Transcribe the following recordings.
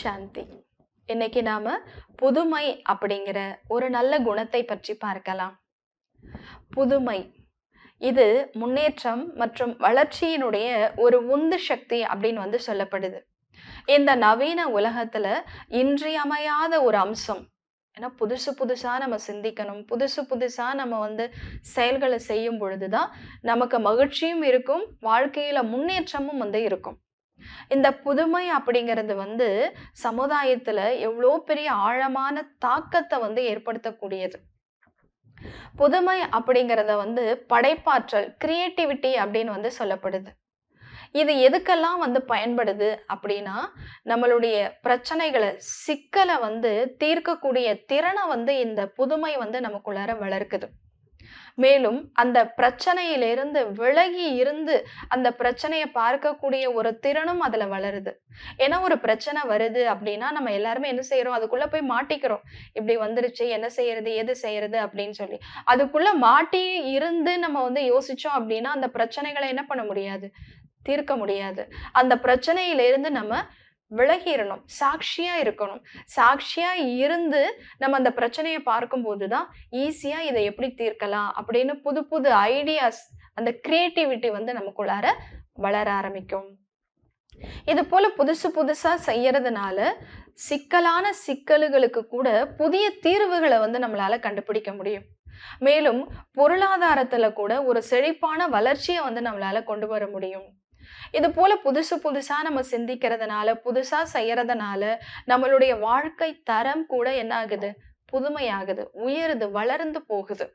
சாந்தி. இன்னைக்கு நாம புதுமை அப்படிங்கிற ஒரு நல்ல குணத்தை பற்றி பார்க்கலாம். புதுமை. இது முன்னேற்றம் மற்றும் வளர்ச்சியினுடைய ஒரு உந்து சக்தி அப்படின்னு வந்து சொல்லப்படுது. இந்த நவீன உலகத்துல இன்றியமையாத ஒரு அம்சம். ஏன்னா புதுசு புதுசா நம்ம சிந்திக்கணும். புதுசு புதுசா நம்ம வந்து செயல்களை செய்யும் பொழுதுதான் நமக்கு மகிழ்ச்சியும் இருக்கும் வாழ்க்கையில முன்னேற்றமும் வந்து இருக்கும். இந்த புதுமை அப்படிங்கிறது வந்து சமுதாயத்துல எவ்வளோ பெரிய ஆழமான தாக்கத்தை வந்து ஏற்படுத்தக்கூடியது. புதுமை அப்படிங்கிறத வந்து படைப்பாற்றல் கிரியேட்டிவிட்டி அப்படின்னு வந்து சொல்லப்படுது. இது எதுக்கெல்லாம் வந்து பயன்படுது அப்படின்னா நம்மளுடைய பிரச்சனைகளை சிக்கலை வந்து தீர்க்கக்கூடிய திறனை வந்து இந்த புதுமை வந்து நமக்குள்ளார வளர்க்குது. மேலும் அந்த பிரச்சனையிலிருந்து விலகி இருந்து அந்த பிரச்சனையை பார்க்கக்கூடிய ஒரு திறனும் அதுல வளருது. ஏன்னா ஒரு பிரச்சனை வருது அப்படின்னா நம்ம எல்லாருமே என்ன செய்யறோம் அதுக்குள்ள போய் மாட்டிக்கிறோம். இப்படி வந்துருச்சு என்ன செய்யறது எது செய்யறது அப்படின்னு சொல்லி. அதுக்குள்ள மாட்டி இருந்து நம்ம வந்து யோசிச்சோம் அப்படின்னா அந்த பிரச்சனைகளை என்ன பண்ண முடியாது? தீர்க்க முடியாது. அந்த பிரச்சனையிலிருந்து நம்ம விலகிடணும் சாட்சியாக இருக்கணும். சாட்சியாக இருந்து நம்ம அந்த பிரச்சனையை பார்க்கும்போது தான் ஈஸியாக இதை எப்படி தீர்க்கலாம் அப்படின்னு புது புது ஐடியாஸ் அந்த கிரியேட்டிவிட்டி வந்து நமக்குள்ளார வளர ஆரம்பிக்கும். இது போல புதுசு புதுசாக செய்யறதுனால சிக்கலான சிக்கல்களுக்கு கூட புதிய தீர்வுகளை வந்து நம்மளால கண்டுபிடிக்க முடியும். மேலும் பொருளாதாரத்துல கூட ஒரு செழிப்பான வளர்ச்சியை வந்து நம்மளால கொண்டு வர முடியும். இது போல புதுசு புதுசா நம்ம சிந்திக்கிறதுனால புதுசா செய்யறதுனால நம்மளுடைய வாழ்க்கை தரம் கூட என்ன ஆகுது புதுமையாகுது. உயருது வளர்ந்து போகுது.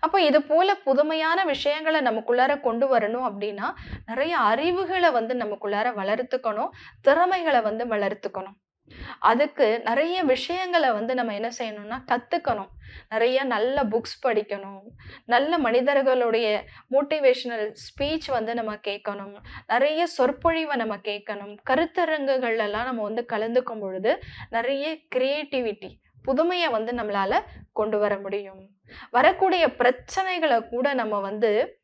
அப்போ இது போல புதுமையான விஷயங்களை நமக்குள்ளார கொண்டு வரணும் அப்படின்னா நிறைய அறிவுகளை வந்து நமக்குள்ளார வளர்த்துக்கணும் திறமைகளை வந்து வளர்த்துக்கணும். அதுக்கு நிறைய விஷயங்களை வந்து நம்ம என்ன செய்யணும்னா கற்றுக்கணும் நிறைய நல்ல புக்ஸ் படிக்கணும். நல்ல மனிதர்களுடைய மோட்டிவேஷனல் ஸ்பீச் வந்து நம்ம கேட்கணும். நிறைய சொற்பொழிவை நம்ம கேட்கணும். கருத்தரங்குகள்லாம் நம்ம வந்து கலந்துக்கும் பொழுது நிறைய கிரியேட்டிவிட்டி புதுமையை வந்து நம்மளால கொண்டு வர முடியும். வரக்கூடிய பிரச்சனைகளை கூட நம்ம வந்து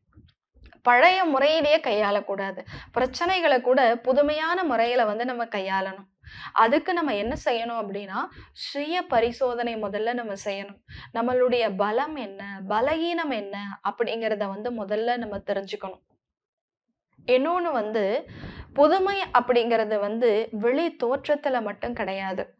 பழைய முறையிலேயே கையாளக்கூடாது. பிரச்சனைகளை கூட புதுமையான முறையில் வந்து நம்ம கையாளணும். அதுக்கு நம்ம என்ன செய்யணும் அப்படின்னா சுய பரிசோதனை முதல்ல நம்ம செய்யணும். நம்மளுடைய பலம் என்ன பலகீனம் என்ன அப்படிங்கிறத வந்து முதல்ல நம்ம தெரிஞ்சுக்கணும். இன்னொன்று வந்து புதுமை அப்படிங்கிறது வந்து வெளி தோற்றத்தில் மட்டும் கிடையாது.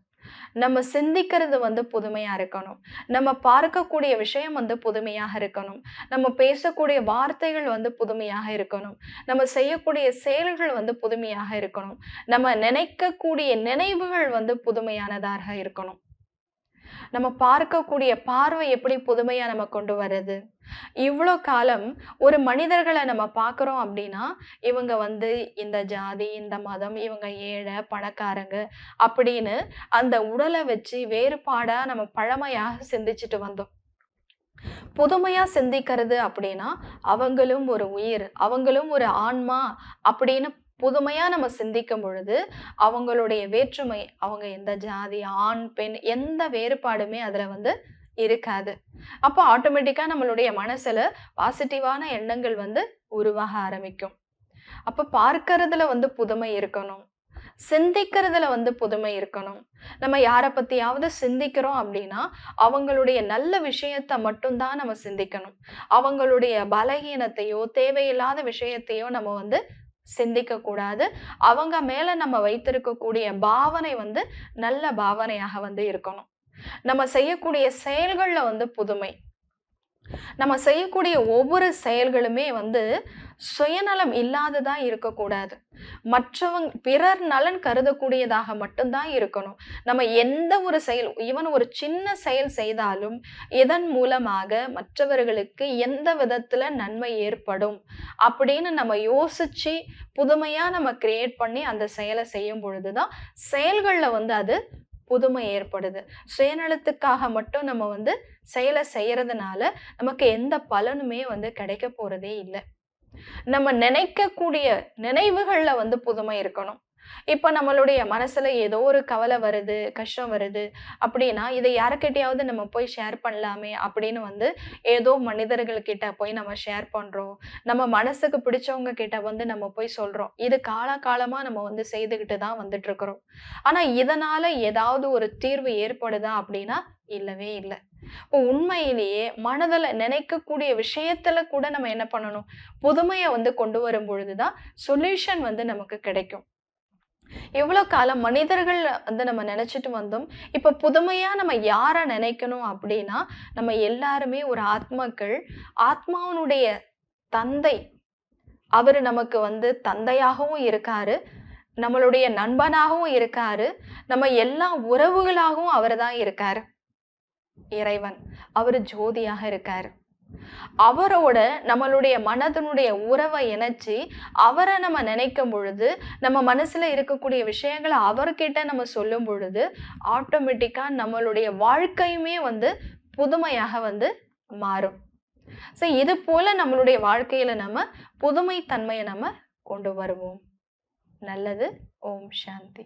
நம்ம சிந்திக்கிறது வந்து புதுமையாக இருக்கணும். நம்ம பார்க்கக்கூடிய விஷயம் வந்து புதுமையாக இருக்கணும். நம்ம பேசக்கூடிய வார்த்தைகள் வந்து புதுமையாக இருக்கணும். நம்ம செய்யக்கூடிய செயல்கள் வந்து புதுமையாக இருக்கணும். நம்ம நினைக்கக்கூடிய நினைவுகள் வந்து புதுமையானதாக இருக்கணும். நம்ம பார்க்கக்கூடிய பார்வை எப்படி புதுமையாக நம்ம கொண்டு வர்றது? இவ்வளோ காலம் ஒரு மனிதர்களை நம்ம பார்க்குறோம் அப்படின்னா இவங்க வந்து இந்த ஜாதி இந்த மதம் இவங்க ஏழை பணக்காரங்க அப்படின்னு அந்த உடலை வச்சு வேறுபாடாக நம்ம பழமையாக சிந்திச்சுட்டு வந்தோம். புதுமையாக சிந்திக்கிறது அப்படின்னா அவங்களும் ஒரு உயிர் அவங்களும் ஒரு ஆன்மா அப்படின்னு புதுமையாக நம்ம சிந்திக்கும் பொழுது அவங்களுடைய வேற்றுமை அவங்க எந்த ஜாதி ஆண் பெண் எந்த வேறுபாடுமே அதில் வந்து இருக்காது. அப்போ ஆட்டோமேட்டிக்காக நம்மளுடைய மனசில் பாசிட்டிவான எண்ணங்கள் வந்து உருவாக ஆரம்பிக்கும். அப்போ பார்க்கறதுல வந்து புதுமை இருக்கணும். சிந்திக்கிறதுல வந்து புதுமை இருக்கணும். நம்ம யாரை பற்றியாவது சிந்திக்கிறோம் அப்படின்னா அவங்களுடைய நல்ல விஷயத்த மட்டும்தான் நம்ம சிந்திக்கணும். அவங்களுடைய பலகீனத்தையோ தேவையில்லாத விஷயத்தையோ நம்ம வந்து சிந்திக்க கூடாது அவங்க மேல நம்ம வைத்திருக்கக்கூடிய பாவனை வந்து நல்ல பாவனையாக வந்து இருக்கணும். நம்ம செய்யக்கூடிய செயல்களில் வந்து புதுமை. நம்ம செய்யக்கூடிய ஒவ்வொரு செயல்களுமே வந்து சுயநலம் இல்லாததாக இருக்கக்கூடாது. மற்றவங்க பிறர் நலன் கருதக்கூடியதாக மட்டும்தான் இருக்கணும். நம்ம எந்த ஒரு செயல் ஈவன் ஒரு சின்ன செயல் செய்தாலும் இதன் மூலமாக மற்றவர்களுக்கு எந்த விதத்தில் நன்மை ஏற்படும் அப்படின்னு நம்ம யோசிச்சு புதுமையாக நம்ம கிரியேட் பண்ணி அந்த செயலை செய்யும் பொழுதுதான் செயல்களில் வந்து அது புதுமை ஏற்படுது. சுயநலத்துக்காக மட்டும் நம்ம வந்து செயலை செய்யறதுனால நமக்கு எந்த பலனுமே வந்து கிடைக்க போறதே இல்லை. நம்ம நினைக்கக்கூடிய நினைவுகள்ல வந்து புதுமை இருக்கணும். இப்போ நம்மளுடைய மனசில் ஏதோ ஒரு கவலை வருது கஷ்டம் வருது அப்படின்னா இதை யாருக்கிட்டையாவது நம்ம போய் ஷேர் பண்ணலாமே அப்படின்னு வந்து ஏதோ மனிதர்கள்கிட்ட போய் நம்ம ஷேர் பண்ணுறோம் நம்ம மனசுக்கு பிடிச்சவங்க கிட்ட வந்து நம்ம போய் சொல்கிறோம் இது காலகாலமாக நம்ம வந்து செய்துக்கிட்டு தான் வந்துட்டுருக்குறோம். ஆனால் இதனால் ஏதாவது ஒரு தீர்வு ஏற்படுதா அப்படின்னா இல்லவே இல்லை. இப்போ உண்மையிலேயே மனதில் நினைக்கக்கூடிய விஷயத்துல கூட நம்ம என்ன பண்ணணும்? புதுமையை வந்து கொண்டு வரும் பொழுதுதான் சொல்யூஷன் வந்து நமக்கு கிடைக்கும். எவ்வளோ காலம் மனிதர்கள் வந்து நம்ம நினச்சிட்டு வந்தோம். இப்போ புதுமையாக நம்ம யாரை நினைக்கணும் அப்படின்னா நம்ம எல்லாருமே ஒரு ஆத்மாக்கள். ஆத்மாவனுடைய தந்தை அவர் நமக்கு வந்து தந்தையாகவும் இருக்காரு. நம்மளுடைய நண்பனாகவும் இருக்காரு. நம்ம எல்லா உறவுகளாகவும் அவர் தான் இருக்கார். இறைவன் அவர் ஜோதியாக இருக்கார். அவரோட நம்மளுடைய மனதனுடைய உறவை இணைச்சி அவரை நம்ம நினைக்கும் பொழுது நம்ம மனசில் இருக்கக்கூடிய விஷயங்களை அவர்கிட்ட நம்ம சொல்லும் பொழுது ஆட்டோமேட்டிக்காக நம்மளுடைய வாழ்க்கையுமே வந்து புதுமையாக வந்து மாறும். ஸோ இது போல் நம்மளுடைய வாழ்க்கையில் நம்ம புதுமை தன்மையை நம்ம கொண்டு வருவோம். நல்லது. ஓம் சாந்தி.